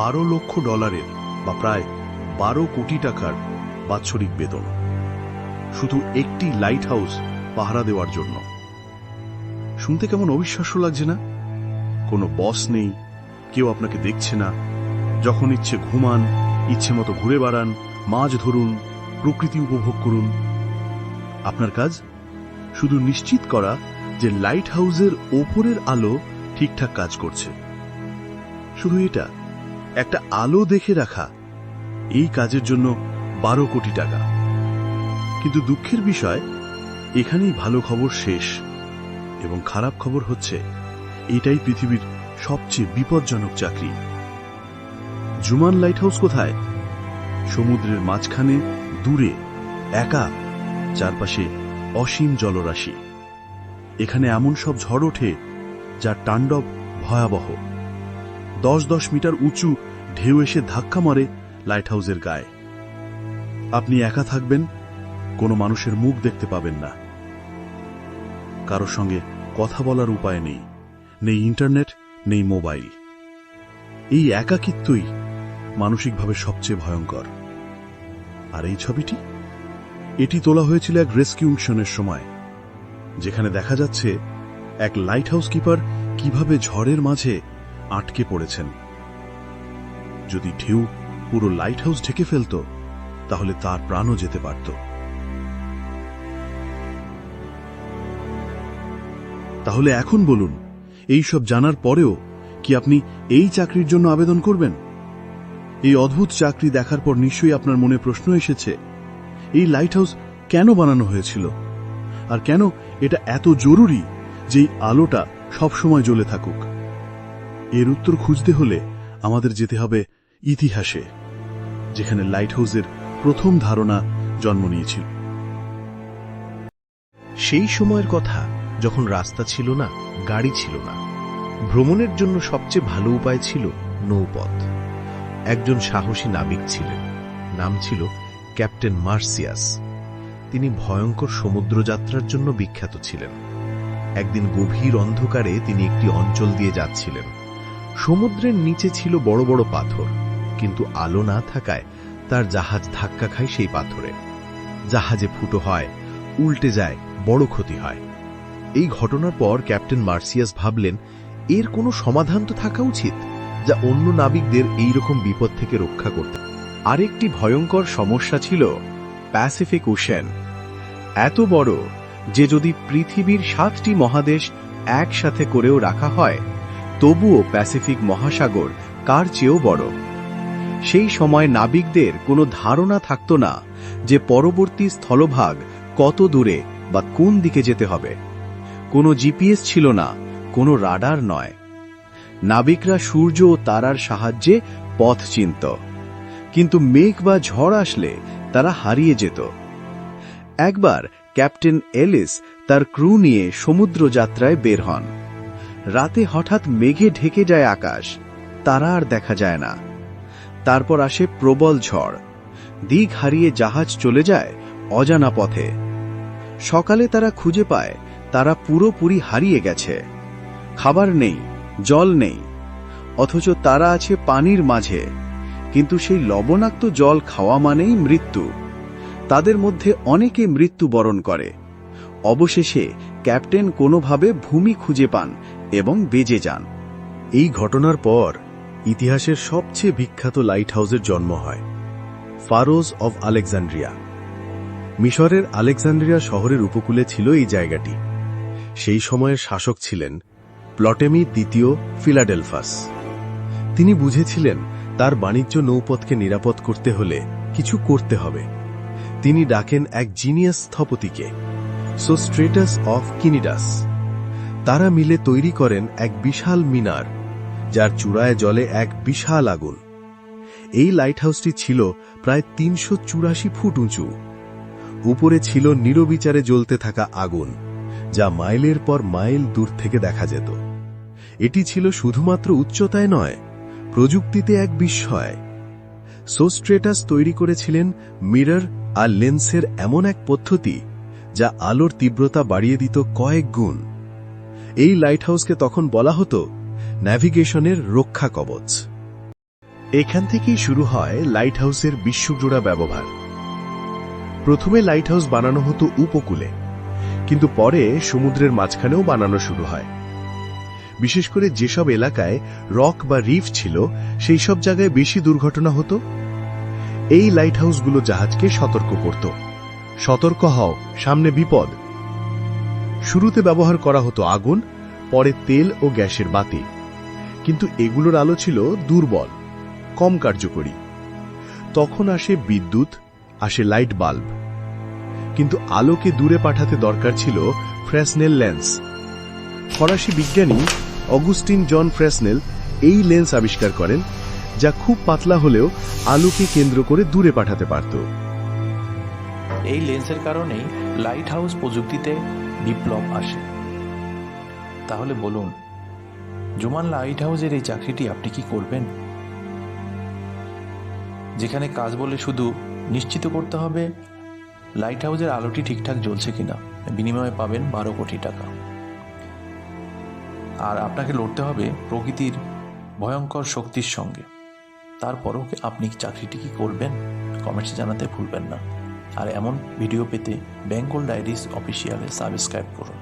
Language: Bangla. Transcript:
বারো লক্ষ ডলারের বা প্রায় বারো কোটি টাকার বাৎসরিক বেতন। শুধু একটি লাইট হাউস পাহারা দেওয়ার জন্য। শুনতে কেমন অবিশ্বাস্য লাগছে না? কোনো বস নেই, কেউ আপনাকে দেখছে না। যখন ইচ্ছে ঘুমান, ইচ্ছে মতো ঘুরে বেড়ান, মাছ ধরুন, প্রকৃতি উপভোগ করুন। আপনার কাজ? শুধু নিশ্চিত করা যে লাইট হাউসের ওপরের আলো ঠিকঠাক কাজ করছে। শুধু এটা একটা আলো দেখে রাখা এই কাজের জন্য বারো কোটি টাকা। কিন্তু দুঃখের বিষয়, এখানেই ভালো খবর শেষ এবং খারাপ খবর হচ্ছে, এটাই পৃথিবীর সবচেয়ে বিপজ্জনক চাকরি। জুমান লাইট হাউস কোথায়? সমুদ্রের মাঝখানে, দূরে, একা, চারপাশে অসীম জলরাশি। এখানে এমন সব ঝড় ওঠে, যার তাণ্ডব ভয়াবহ। দশ দশ মিটার উঁচু ঢেউ এসে ধাক্কা মারে লাইট হাউসের গায়ে। আপনি একা থাকবেন, কোনো মানুষের মুখ দেখতে পাবেন না। কারোর সঙ্গে কথা বলার উপায় নেই নেই ইন্টারনেট, নেই মোবাইল। এই একাকিত্বই মানসিকভাবে সবচেয়ে ভয়ঙ্কর। আর এই ছবিটি? এটি তোলা হয়েছিল এক রেস্কিউ মিশনের সময়, যেখানে দেখা যাচ্ছে এক লাইট হাউস কিপার কীভাবে ঝড়ের মাঝে আটকে পড়েছেন। যদি ঢেউ পুরো লাইট হাউস ঢেকে ফেলত, তাহলে তার প্রাণও যেতে পারত। তাহলে এখন বলুন, এই সব জানার পরেও কি আপনি এই চাকরির জন্য আবেদন করবেন? এই অদ্ভুত চাকরি দেখার পর নিশ্চয়ই আপনার মনে প্রশ্ন এসেছে, এই লাইট হাউস কেন বানানো হয়েছিল? আর কেন এটা এত জরুরি যে আলোটা সবসময় জ্বলে থাকুক? এর উত্তর খুঁজতে হলে আমাদের যেতে হবে ইতিহাসে, যেখানে লাইট হাউসের প্রথম ধারণা জন্ম নিয়েছিল। সেই সময়ের কথা যখন রাস্তা ছিল না, গাড়ি ছিল না, ভ্রমণের জন্য সবচেয়ে ভালো উপায় ছিল নৌপথ। একজন সাহসী নাবিক ছিলেন, নাম ছিল ক্যাপ্টেন মার্সিয়াস। তিনি ভয়ঙ্কর সমুদ্রযাত্রার জন্য বিখ্যাত ছিলেন। একদিন গভীর অন্ধকারে তিনি একটি অঞ্চল দিয়ে যাচ্ছিলেন। সমুদ্রের নিচে ছিল বড় বড় পাথর, কিন্তু আলো না থাকায় তার জাহাজ ধাক্কা খায় সেই পাথরে। জাহাজে ফুটো হয়, উল্টে যায়, বড় ক্ষতি হয়। এই ঘটনার পর ক্যাপ্টেন মার্সিয়াস ভাবলেন, এর কোনো সমাধান তো থাকা উচিত, যা অন্য নাবিকদের এই রকম বিপদ থেকে রক্ষা করতে। আরেকটি ভয়ঙ্কর সমস্যা ছিল প্যাসিফিক ওশেন। এত বড় যে যদি পৃথিবীর সাতটি মহাদেশ একসাথে করেও রাখা হয় তবুও প্যাসিফিক মহাসাগর কার চেয়েও বড়? সেই সময় নাবিকদের কোনো ধারণা থাকত না যে পরবর্তী স্থলভাগ কত দূরে বা কোন দিকে যেতে হবে। কোনো জিপিএস ছিল না, কোনো রাডার নয়। নাবিকরা সূর্য ও তারার সাহায্যে পথ চিনত। কিন্তু মেঘ বা ঝড় আসলে তারা হারিয়ে যেত। একবার ক্যাপ্টেন এলিস তার ক্রু নিয়ে সমুদ্র যাত্রায় বের হন। রাতে হঠাৎ মেঘে ঢেকে যায় আকাশ। তারা আর দেখা যায় না। তারপর আসে প্রবল ঝড়। দিক হারিয়ে জাহাজ চলে যায় অজানা পথে। সকালে তারা খুঁজে পায়, তারা পুরোপুরি হারিয়ে গেছে। খাবার নেই, জল নেই। অথচ তারা আছে পানির মাঝে। কিন্তু সেই লবণাক্ত জল খাওয়া মানেই মৃত্যু। তাদের মধ্যে অনেকে মৃত্যুবরণ করে। অবশেষে ক্যাপ্টেন কোনোভাবে ভূমি খুঁজে পান এবং বেজে যান। এই ঘটনার পর ইতিহাসের সবচেয়ে বিখ্যাত লাইট হাউসের জন্ম হয়, ফারোজ অব আলেকজান্ড্রিয়া মিশরের আলেকজান্ড্রিয়া শহরের উপকূলে ছিল এই জায়গাটি। সেই সময়ের শাসক ছিলেন প্লটেমি দ্বিতীয় ফিলাডেলফাস। তিনি বুঝেছিলেন তার বাণিজ্য নৌপথকে নিরাপদ করতে হলে কিছু করতে হবে। তিনি ডাকেন এক জিনিয়াস স্থপতিকে সোস্ট্রেটাস অফ কিনিডাস। তারা মিলে তৈরি করেন এক বিশাল মিনার, যার চূড়ায় জলে এক বিশাল আগুন। এই লাইট হাউসটি ছিল প্রায় তিনশো চুরাশি ফুট উঁচু। উপরে ছিল নিরবিচারে জ্বলতে থাকা আগুন, যা মাইলের পর মাইল দূর থেকে দেখা যেত। এটি ছিল শুধুমাত্র উচ্চতায় নয়, প্রযুক্তিতে এক বিস্ময়। সোস্ট্রেটাস তৈরি করেছিলেন মিরর আর লেন্সের এমন এক পদ্ধতি, যা আলোর তীব্রতা বাড়িয়ে দিত কয়েক গুণ। এই লাইট হাউসকে তখন বলা হতো ন্যাভিগেশনের রক্ষা কবচ। এখান থেকেই শুরু হয় লাইট হাউসের বিশ্বজোড়া ব্যবহার। প্রথমে লাইট হাউস বানানো হতো উপকূলে, কিন্তু পরে সমুদ্রের মাঝখানেও বানানো শুরু হয়। বিশেষ করে যেসব এলাকায় রক বা রিফ ছিল সেই সব জায়গায় বেশি দুর্ঘটনা হতো। এই লাইট হাউসগুলো জাহাজকে সতর্ক করত। সতর্ক হও, সামনে বিপদ। শুরুতে ব্যবহার করা হতো আগুন, পরে তেল ও গ্যাসের বাতি। কিন্তু এগুলোর আলো ছিল দুর্বল, কম কার্যকরী। তখন আসে বিদ্যুৎ, আসে লাইট বাল্ব। কিন্তু আলোকে দূরে পাঠাতে দরকার ছিল ফ্রেসনেল লেন্স। ফরাসি বিজ্ঞানী অগুস্টিন জন ফ্রেসনেল এই লেন্স আবিষ্কার করেন, যা খুব পাতলা হলেও আলোকে কেন্দ্র করে দূরে পাঠাতে পারত। এই লেন্সের কারণেই লাইট হাউস প্রযুক্তিতে বিপ্লব আসে। তাহলে বলুন জুমান লাইট হাউসের এই চাকরিটি আপনি কি করবেন? যেখানে কাজ বলে শুধু নিশ্চিত করতে হবে লাইট হাউসের আলোটি ঠিকঠাক জ্বলছে কিনা, বিনিময়ে পাবেন বারো কোটি টাকা। আর আপনাকে লড়তে হবে প্রকৃতির ভয়ঙ্কর শক্তির সঙ্গে। তারপরও আপনি চাকরিটি কি করবেন? কমেন্টসে জানাতে ভুলবেন না। আর এমন ভিডিও পেতে বেঙ্গল ডায়েরিজ অফিসিয়ালে সাবস্ক্রাইব করুন।